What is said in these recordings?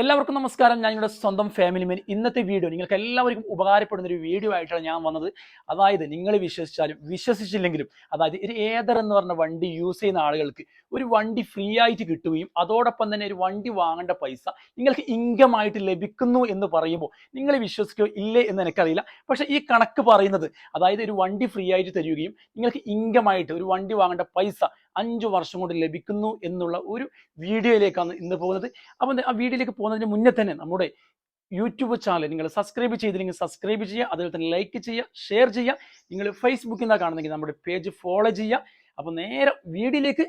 എല്ലാവർക്കും നമസ്കാരം. ഞാൻ നിങ്ങളുടെ സ്വന്തം ഫാമിലി മെൻ ഇന്നത്തെ വീഡിയോ നിങ്ങൾക്ക് എല്ലാവർക്കും ഉപകാരപ്പെടുന്ന ഒരു വീഡിയോ ആയിട്ടാണ് ഞാൻ വന്നത്. അതായത് നിങ്ങൾ വിശ്വസിച്ചാലും വിശ്വസിച്ചില്ലെങ്കിലും അതായത് ഒരു ഏതർ എന്ന് പറഞ്ഞ വണ്ടി യൂസ് ചെയ്യുന്ന ആളുകൾക്ക് ഒരു വണ്ടി ഫ്രീ ആയിട്ട് കിട്ടുകയും അതോടൊപ്പം തന്നെ ഒരു വണ്ടി വാങ്ങേണ്ട പൈസ നിങ്ങൾക്ക് ഇൻകം ആയിട്ട് ലഭിക്കുന്നു എന്ന് പറയുമ്പോൾ നിങ്ങൾ വിശ്വസിക്കോ ഇല്ലേ എന്ന് എനിക്കറിയില്ല. പക്ഷേ ഈ കണക്ക് പറയുന്നത് അതായത് ഒരു വണ്ടി ഫ്രീ ആയിട്ട് തരികയും നിങ്ങൾക്ക് ഇൻകം ആയിട്ട് ഒരു വണ്ടി വാങ്ങേണ്ട പൈസ അഞ്ച് വർഷം കൊണ്ട് ലഭിക്കുന്നു എന്നുള്ള ഒരു വീഡിയോയിലേക്കാണ് ഇന്ന് പോകുന്നത്. അപ്പം ആ വീഡിയോയിലേക്ക് പോകുന്നതിന് മുന്നേ തന്നെ നമ്മുടെ യൂട്യൂബ് ചാനൽ നിങ്ങൾ സബ്സ്ക്രൈബ് ചെയ്തില്ലെങ്കിൽ സബ്സ്ക്രൈബ് ചെയ്യുക അതുപോലെ തന്നെ ലൈക്ക് ചെയ്യുക ഷെയർ ചെയ്യുക. നിങ്ങൾ ഫേസ്ബുക്കിൽ നിന്നാണ് കാണുന്നെങ്കിൽ നമ്മുടെ പേജ് ഫോളോ ചെയ്യുക. അപ്പോൾ നേരെ വീഡിയോയിലേക്ക്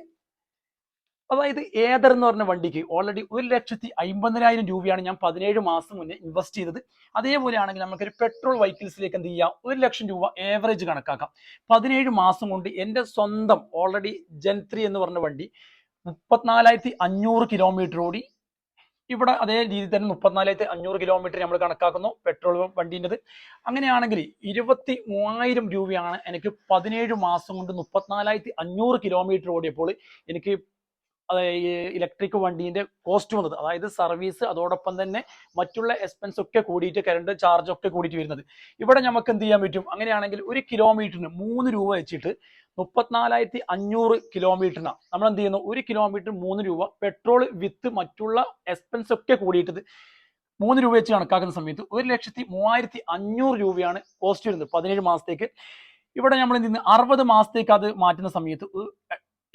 അതായത് ഏതർ എന്ന് പറഞ്ഞ വണ്ടിക്ക് ഓൾറെഡി ഒരു ലക്ഷത്തി അമ്പതിനായിരം രൂപയാണ് ഞാൻ പതിനേഴ് മാസം മുന്നേ ഇൻവെസ്റ്റ് ചെയ്തത്. അതേപോലെ ആണെങ്കിൽ നമുക്കൊരു പെട്രോൾ വെഹിക്കിൾസിലേക്ക് എന്ത് ചെയ്യാം? ഒരു ലക്ഷം രൂപ ഏവറേജ് കണക്കാക്കാം. പതിനേഴ് മാസം കൊണ്ട് എന്റെ സ്വന്തം ഓൾറെഡി ജെൻത്രി എന്ന് പറഞ്ഞ വണ്ടി മുപ്പത്തിനാലായിരത്തി അഞ്ഞൂറ് കിലോമീറ്റർ ഓടി. ഇവിടെ അതേ രീതിയിൽ തന്നെ മുപ്പത്തിനാലായിരത്തി അഞ്ഞൂറ് കിലോമീറ്റർ നമ്മൾ കണക്കാക്കുന്നു പെട്രോൾ വണ്ടീന്റെത്. അങ്ങനെയാണെങ്കിൽ ഇരുപത്തി മൂവായിരം രൂപയാണ് എനിക്ക് പതിനേഴ് മാസം കൊണ്ട് മുപ്പത്തിനാലായിരത്തി അഞ്ഞൂറ് കിലോമീറ്റർ ഓടിയപ്പോൾ എനിക്ക് അത് ഈ ഇലക്ട്രിക് വണ്ടീന്റെ കോസ്റ്റ് വന്നത്. അതായത് സർവീസ് അതോടൊപ്പം തന്നെ മറ്റുള്ള എക്സ്പെൻസ് ഒക്കെ കൂടിയിട്ട് കറണ്ട് ചാർജ് ഒക്കെ കൂടിയിട്ട് വരുന്നത്. ഇവിടെ നമുക്ക് എന്ത് ചെയ്യാൻ പറ്റും? അങ്ങനെയാണെങ്കിൽ ഒരു കിലോമീറ്ററിന് മൂന്ന് രൂപ വെച്ചിട്ട് മുപ്പത്തിനാലായിരത്തി അഞ്ഞൂറ് കിലോമീറ്ററിനാണ് നമ്മൾ എന്ത് ചെയ്യുന്നു? ഒരു കിലോമീറ്ററിന് മൂന്ന് രൂപ പെട്രോൾ വിത്ത് മറ്റുള്ള എക്സ്പെൻസ് ഒക്കെ കൂടിയിട്ടത് മൂന്ന് രൂപ വെച്ച് കണക്കാക്കുന്ന സമയത്ത് ഒരു ലക്ഷത്തി മൂവായിരത്തി അഞ്ഞൂറ് രൂപയാണ് കോസ്റ്റ് വരുന്നത് പതിനേഴ് മാസത്തേക്ക്. ഇവിടെ നമ്മൾ എന്ത് ചെയ്യുന്നു? അറുപത് മാസത്തേക്ക് അത് മാറ്റുന്ന സമയത്ത്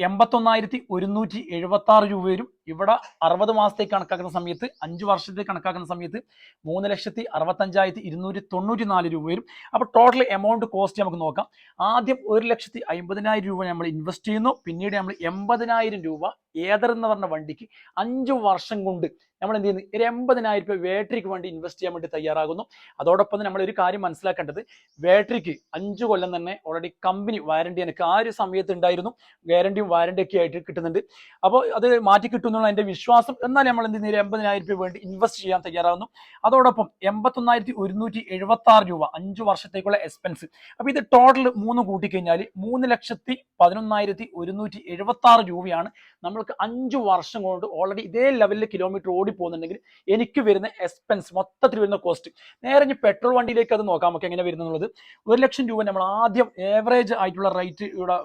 എൺപത്തൊന്നായിരത്തി ഒരുന്നൂറ്റി എഴുപത്തി ആറ് രൂപ വരും. ഇവിടെ അറുപത് മാസത്തേക്ക് കണക്കാക്കുന്ന സമയത്ത് അഞ്ച് വർഷത്തേക്ക് കണക്കാക്കുന്ന സമയത്ത് മൂന്ന് ലക്ഷത്തി അറുപത്തഞ്ചായിരത്തി ഇരുന്നൂറ്റി തൊണ്ണൂറ്റി നാല് രൂപ വരും. അപ്പോൾ ടോട്ടൽ എമൗണ്ട് കോസ്റ്റ് നമുക്ക് നോക്കാം. ആദ്യം ഒരു ലക്ഷത്തി അമ്പതിനായിരം രൂപ നമ്മൾ ഇൻവെസ്റ്റ് ചെയ്യുന്നു. പിന്നീട് നമ്മൾ എൺപതിനായിരം രൂപ ഏതർ എന്ന് പറഞ്ഞ വണ്ടിക്ക് അഞ്ച് വർഷം കൊണ്ട് നമ്മൾ എന്ത് ചെയ്യുന്നു? ഒരു എൺപതിനായിരം രൂപ ബാറ്ററിക്ക് വേണ്ടി ഇൻവെസ്റ്റ് ചെയ്യാൻ വേണ്ടി തയ്യാറാകുന്നു. അതോടൊപ്പം തന്നെ നമ്മൾ ഒരു കാര്യം മനസ്സിലാക്കേണ്ടത്. ബാറ്ററിക്ക് അഞ്ച് കൊല്ലം തന്നെ ഓൾറെഡി കമ്പനി വാരണ്ടി എനിക്ക് ആ ഒരു സമയത്ത് ഉണ്ടായിരുന്നു. ഗ്യാരണ്ടിയും വാരണ്ടി ഒക്കെ ആയിട്ട് കിട്ടുന്നുണ്ട്. അപ്പോൾ അത് മാറ്റി കിട്ടുന്നുള്ള എന്റെ വിശ്വാസം. എന്നാൽ നമ്മൾ എന്ത് ചെയ്യുന്നു? എൺപതിനായിരം രൂപ വേണ്ടി ഇൻവെസ്റ്റ് ചെയ്യാൻ തയ്യാറാകുന്നു അതോടൊപ്പം എൺപത്തൊന്നായിരത്തി ഒരുന്നൂറ്റി എഴുപത്തി ആറ് രൂപ അഞ്ച് വർഷത്തേക്കുള്ള എക്സ്പെൻസ് അപ്പോൾ ഇത് ടോട്ടൽ മൂന്ന് കൂട്ടിക്കഴിഞ്ഞാൽ മൂന്ന് ലക്ഷത്തി പതിനൊന്നായിരത്തി ഒരുന്നൂറ്റി എഴുപത്തി ആറ് രൂപയാണ് നമ്മൾക്ക് അഞ്ച് വർഷം കൊണ്ട് ഓൾറെഡി ഇതേ ലെവലിൽ കിലോമീറ്റർ ഓടി പോകുന്നുണ്ടെങ്കിൽ എനിക്ക് വരുന്ന എക്സ്പെൻസ് മൊത്തത്തിൽ വരുന്ന കോസ്റ്റ് നേരെ ഇനി പെട്രോൾ വണ്ടിയിലേക്ക് അത് നോക്കാം. നമുക്ക് എങ്ങനെ വരുന്നുള്ളത്? ഒരു ലക്ഷം രൂപ നമ്മൾ ആദ്യം ഏവറേജ് ആയിട്ടുള്ള റേറ്റ് ഇവിടെ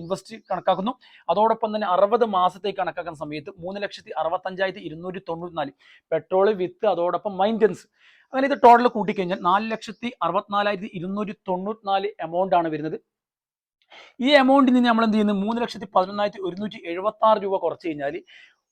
ഇൻവെസ്റ്റ് കണക്കാക്കുന്നു. അതോടൊപ്പം തന്നെ അറുപത് മാസത്തേക്ക് കണക്കാക്കുന്ന സമയത്ത് മൂന്ന് ലക്ഷത്തി അറുപത്തഞ്ചായിരത്തി ഇരുന്നൂറ്റി തൊണ്ണൂറ്റി നാല് പെട്രോൾ വിത്ത് അതോടൊപ്പം മൈന്റൻസ് അങ്ങനെ ഇത് ടോട്ടൽ കൂട്ടിക്കഴിഞ്ഞാൽ നാല് ലക്ഷത്തി അറുപത്തിനാലായിരത്തി ഇരുന്നൂറ്റി തൊണ്ണൂറ്റി നാല് എമൗണ്ട് ആണ് വരുന്നത്. ഈ എമൗണ്ടിൽ നിന്ന് നമ്മൾ എന്ത് ചെയ്യുന്നത് മൂന്ന് ലക്ഷത്തി പതിനൊന്നായിരത്തി ഒരുന്നൂറ്റി എഴുപത്തി ആറ് രൂപ കുറച്ച് കഴിഞ്ഞാൽ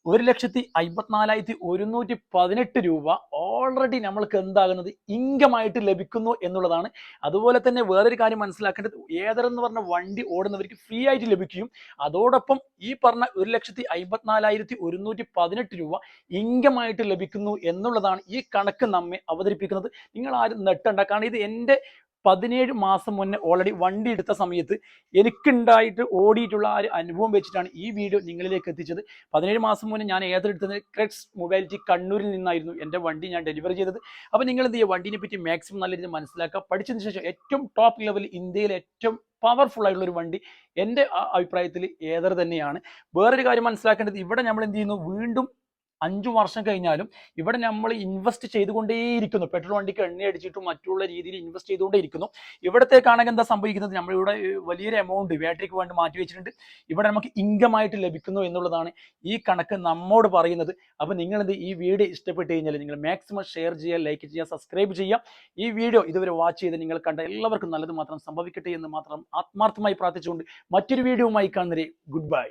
ഒരു ലക്ഷത്തി അമ്പത്തിനാലായിരത്തി ഒരുന്നൂറ്റി പതിനെട്ട് രൂപ ഓൾറെഡി നമ്മൾക്ക് എന്താകുന്നത് ഇൻകം ആയിട്ട് ലഭിക്കുന്നു എന്നുള്ളതാണ്. അതുപോലെ തന്നെ വേറൊരു കാര്യം മനസ്സിലാക്കേണ്ടത് ഏതരെന്ന് പറഞ്ഞ വണ്ടി ഓടുന്നവർക്ക് ഫ്രീ ആയിട്ട് ലഭിക്കും. അതോടൊപ്പം ഈ പറഞ്ഞ ഒരു ലക്ഷത്തി അമ്പത്തിനാലായിരത്തി ഒരുന്നൂറ്റി പതിനെട്ട് രൂപ ഇൻകം ആയിട്ട് ലഭിക്കുന്നു എന്നുള്ളതാണ് ഈ കണക്ക് നമ്മെ അവതരിപ്പിക്കുന്നത്. നിങ്ങൾ ആരും നെട്ടണ്ട. കാരണം ഇത് എന്റെ പതിനേഴ് മാസം മുന്നേ ഓൾറെഡി വണ്ടി എടുത്ത സമയത്ത് എനിക്കുണ്ടായിട്ട് ഓടിയിട്ടുള്ള ആ ഒരു അനുഭവം വെച്ചിട്ടാണ് ഈ വീഡിയോ നിങ്ങളിലേക്ക് എത്തിച്ചത്. പതിനേഴ് മാസം മുന്നേ ഞാൻ ഏതെടുത്തത്? ക്രെക്സ് മൊബൈലിറ്റി കണ്ണൂരിൽ നിന്നായിരുന്നു എന്റെ വണ്ടി ഞാൻ ഡെലിവറി ചെയ്തത്. അപ്പോൾ നിങ്ങൾ എന്ത് ചെയ്യുക? വണ്ടീനെ പറ്റി മാക്സിമം നല്ല രീതിയിൽ മനസ്സിലാക്കുക. പഠിച്ചതിന് ശേഷം ഏറ്റവും ടോപ്പ് ലെവൽ ഇന്ത്യയിലെ ഏറ്റവും പവർഫുൾ ആയിട്ടുള്ള ഒരു വണ്ടി എന്റെ അഭിപ്രായത്തിൽ ഏതർ തന്നെയാണ്. വേറൊരു കാര്യം മനസ്സിലാക്കേണ്ടത് ഇവിടെ നമ്മൾ എന്ത് ചെയ്യുന്നു? വീണ്ടും അഞ്ചു വർഷം കഴിഞ്ഞാലും ഇവിടെ നമ്മൾ ഇൻവെസ്റ്റ് ചെയ്തുകൊണ്ടേയിരിക്കുന്നു. പെട്രോൾ വണ്ടിക്ക് എണ്ണ അടിച്ചിട്ടും മറ്റുള്ള രീതിയിൽ ഇൻവെസ്റ്റ് ചെയ്തുകൊണ്ടേയിരിക്കുന്നു. ഇവിടത്തേക്കാണെങ്കിൽ എന്താ സംഭവിക്കുന്നത്? നമ്മളിവിടെ വലിയൊരു എമൗണ്ട് ബാറ്ററിക്ക് വേണ്ടി മാറ്റി വെച്ചിട്ടുണ്ട്. ഇവിടെ നമുക്ക് ഇൻകം ആയിട്ട് ലഭിക്കുന്നു എന്നുള്ളതാണ് ഈ കണക്ക് നമ്മോട് പറയുന്നത്. അപ്പോൾ നിങ്ങൾ എന്ത് ഈ വീഡിയോ ഇഷ്ടപ്പെട്ട് കഴിഞ്ഞാൽ നിങ്ങൾ മാക്സിമം ഷെയർ ചെയ്യുക ലൈക്ക് ചെയ്യുക സബ്സ്ക്രൈബ് ചെയ്യുക. ഈ വീഡിയോ ഇതുവരെ വാച്ച് ചെയ്ത് നിങ്ങൾ കണ്ട എല്ലാവർക്കും നല്ലത് മാത്രം സംഭവിക്കട്ടെ എന്ന് മാത്രം ആത്മാർത്ഥമായി പ്രാർത്ഥിച്ചുകൊണ്ട് മറ്റൊരു വീഡിയോവുമായി കാണുന്നവരെ ഗുഡ് ബൈ